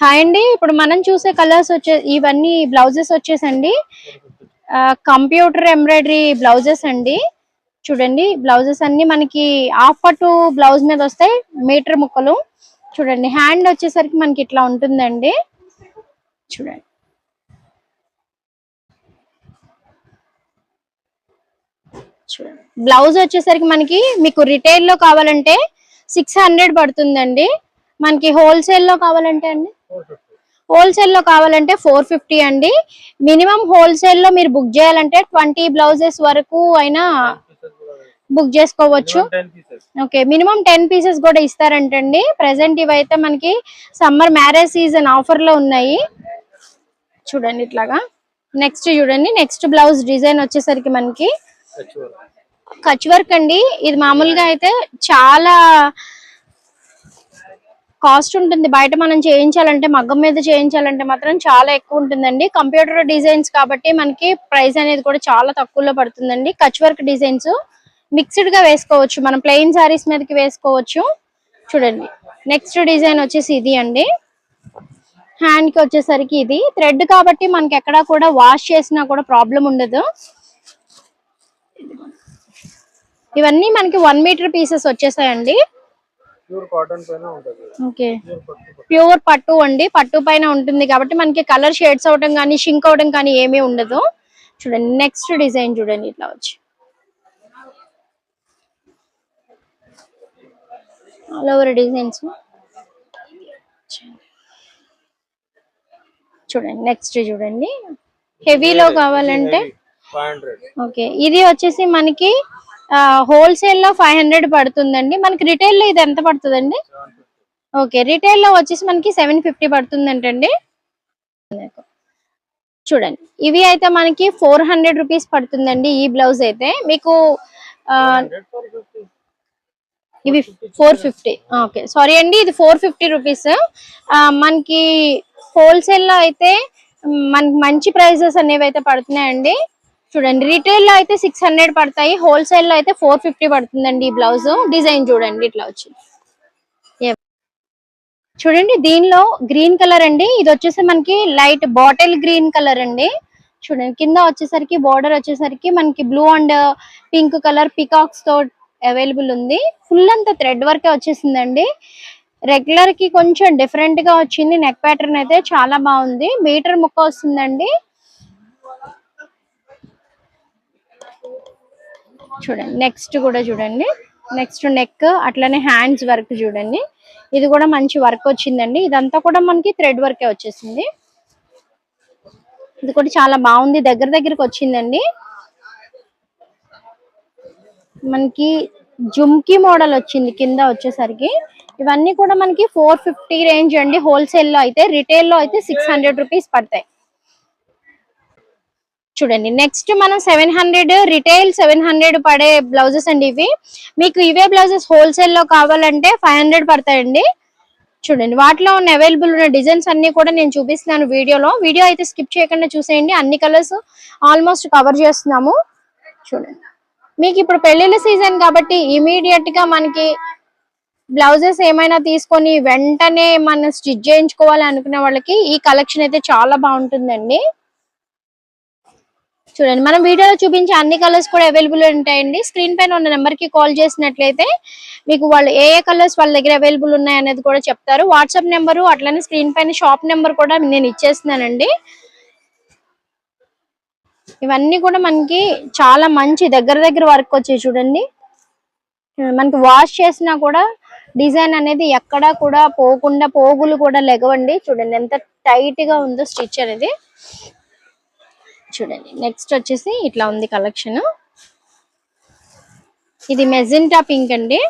Hi అండి. ఇప్పుడు మనం చూసే కలర్స్ వచ్చే ఇవన్నీ బ్లౌజెస్ వచ్చేసండి. కంప్యూటర్ ఎంబ్రాయిడరీ బ్లౌజెస్ అండి. చూడండి బ్లౌజెస్ అన్ని మనకి హాఫ్ పట్టు బ్లౌజ్ మీద వస్తాయి మీటర్ ముక్కలు. చూడండి హ్యాండ్ వచ్చేసరికి మనకి ఇట్లా ఉంటుందండి. చూడండి. చూడండి. బ్లౌజ్ వచ్చేసరికి మనకి మీకు రిటైల్లో కావాలంటే సిక్స్ హండ్రెడ్ పడుతుందండి. మనకి హోల్సేల్లో కావాలంటే అండి? హోల్సేల్లో కావాలంటే ఫోర్ ఫిఫ్టీ అండి. మినిమం హోల్సేల్లో మీరు బుక్ చేయాలంటే ట్వంటీ బ్లౌజెస్ వరకు అయినా బుక్ చేసుకోవచ్చు. ఓకే మినిమం టెన్ పీసెస్ కూడా ఇస్తారంటండి. ప్రెసెంట్ ఇవైతే మనకి సమ్మర్ మ్యారేజ్ సీజన్ ఆఫర్లో ఉన్నాయి. చూడండి ఇట్లాగా. నెక్స్ట్ చూడండి నెక్స్ట్ బ్లౌజ్ డిజైన్ వచ్చేసరికి మనకి కచ్ వర్క్ అండి. ఇది మామూలుగా అయితే చాలా కాస్ట్ ఉంటుంది. బయట మనం చేయించాలంటే మగ్గం మీద చేయించాలంటే మాత్రం చాలా ఎక్కువ ఉంటుందండి. కంప్యూటర్ డిజైన్స్ కాబట్టి మనకి ప్రైస్ అనేది కూడా చాలా తక్కువలో పడుతుందండి. కచ్ వర్క్ డిజైన్స్ మిక్స్డ్గా వేసుకోవచ్చు. మనం ప్లెయిన్ సారీస్ మీదకి వేసుకోవచ్చు. చూడండి. నెక్స్ట్ డిజైన్ వచ్చేసి ఇది అండి. హ్యాండ్కి వచ్చేసరికి ఇది. థ్రెడ్ కాబట్టి మనకి ఎక్కడా కూడా వాష్ చేసినా కూడా ప్రాబ్లం ఉండదు. ఇవన్నీ మనకి వన్ మీటర్ పీసెస్ వచ్చేసాయండి. ప్యూర్ కాటన్ పైన ఉంటది. ఓకే. ప్యూర్ పట్టు అండి. పట్టు పైన ఉంటుంది కాబట్టి మనకి కలర్ షేడ్స్ అవడం కానీ షింక్ అవడం కానీ ఏమీ ఉండదు. చూడండి నెక్స్ట్ డిజైన్ చూడండి ఇట్లా వచ్చి. ఆల్ ఓవర్ డిజైన్స్ చూడండి నెక్స్ట్ చూడండి. హెవీలో కావాలంటే ఓకే ఇది వచ్చేసి మనకి హోల్సేల్లో ఫైవ్ హండ్రెడ్ పడుతుందండి. మనకి రిటైల్లో ఇది ఎంత పడుతుందండి? ఓకే రిటైల్లో వచ్చేసి మనకి సెవెన్ ఫిఫ్టీ పడుతుందంటండి. చూడండి ఇవి అయితే మనకి ఫోర్ హండ్రెడ్ రూపీస్ పడుతుందండి ఈ బ్లౌజ్ అయితే. మీకు ఇవి ఫోర్ ఫిఫ్టీ ఓకే సారీ అండి ఇది ఫోర్ ఫిఫ్టీ రూపీస్ మనకి హోల్సేల్లో అయితే మనకి మంచి ప్రైజెస్ అనేవి అయితే పడుతున్నాయండి. చూడండి. రిటైల్లో అయితే సిక్స్ హండ్రెడ్ పడతాయి. హోల్సేల్లో అయితే ఫోర్ ఫిఫ్టీ పడుతుందండి ఈ బ్లౌజ్ డిజైన్ చూడండి ఇట్లా వచ్చి. చూడండి దీనిలో గ్రీన్ కలర్ అండి. ఇది వచ్చేసి మనకి లైట్ బాటిల్ గ్రీన్ కలర్ అండి. చూడండి కింద వచ్చేసరికి బార్డర్ వచ్చేసరికి మనకి బ్లూ అండ్ పింక్ కలర్ పికాక్స్తో అవైలబుల్ ఉంది. ఫుల్ అంతా థ్రెడ్ వర్కే వచ్చేసిందండి. రెగ్యులర్కి కొంచెం డిఫరెంట్గా వచ్చింది. నెక్ ప్యాటర్న్ అయితే చాలా బాగుంది. మీటర్ ముక్క వస్తుందండి. చూడండి. నెక్స్ట్ కూడా చూడండి. నెక్స్ట్ నెక్ అట్లనే హ్యాండ్స్ వర్క్ చూడండి. ఇది కూడా మంచి వర్క్ వచ్చిందండి. ఇదంతా కూడా మనకి థ్రెడ్ వర్కే వచ్చేసింది. ఇది కూడా చాలా బాగుంది. దగ్గర దగ్గరకు వచ్చిందండి. మనకి జుమ్కి మోడల్ వచ్చింది కింద వచ్చేసరికి. ఇవన్నీ కూడా మనకి ఫోర్ ఫిఫ్టీ రేంజ్ అండి. హోల్సేల్లో అయితే రిటైల్లో అయితే సిక్స్ హండ్రెడ్ రూపీస్ పడతాయి. చూడండి నెక్స్ట్ మనం seven hundred retail seven hundred పడే బ్లౌజెస్ అండి ఇవి. మీకు ఇవే బ్లౌజెస్ హోల్సేల్లో కావాలంటే ఫైవ్ హండ్రెడ్ పడతాయండి. చూడండి వాటిలో ఉన్న అవైలబుల్ ఉన్న డిజైన్స్ అన్ని కూడా నేను చూపిస్తున్నాను వీడియోలో. వీడియో అయితే స్కిప్ చేయకుండా చూసేయండి. అన్ని కలర్స్ ఆల్మోస్ట్ కవర్ చేస్తున్నాము. చూడండి. మీకు ఇప్పుడు పెళ్ళిళ్ళ సీజన్ కాబట్టి ఇమీడియట్గా మనకి బ్లౌజెస్ ఏమైనా తీసుకొని వెంటనే మనం స్టిచ్ చేయించుకోవాలి అనుకునే వాళ్ళకి ఈ కలెక్షన్ అయితే చాలా బాగుంటుందండి. చూడండి మనం వీడియోలో చూపించే అన్ని కలర్స్ కూడా అవైలబుల్ ఉంటాయండి. స్క్రీన్ పైన ఉన్న నెంబర్కి కాల్ చేసినట్లయితే మీకు వాళ్ళు ఏ ఏ కలర్స్ వాళ్ళ దగ్గర అవైలబుల్ ఉన్నాయి అనేది కూడా చెప్తారు. వాట్సాప్ నెంబరు అట్లనే స్క్రీన్ పైన షాప్ నెంబర్ కూడా నేను ఇచ్చేస్తున్నానండి. ఇవన్నీ కూడా మనకి చాలా మంచి దగ్గర దగ్గర వర్క్ వచ్చాయి చూడండి. మనకి వాష్ చేసినా కూడా డిజైన్ అనేది ఎక్కడా కూడా పోకుండా పోగులు కూడా లెగవండి. చూడండి ఎంత టైట్గా ఉందో స్టిచ్ అనేది. చూడండి. నెక్స్ట్ వచ్చేసి ఇట్లా ఉంది కలెక్షన్ ఇది మెజెంటా పింక్ అండి.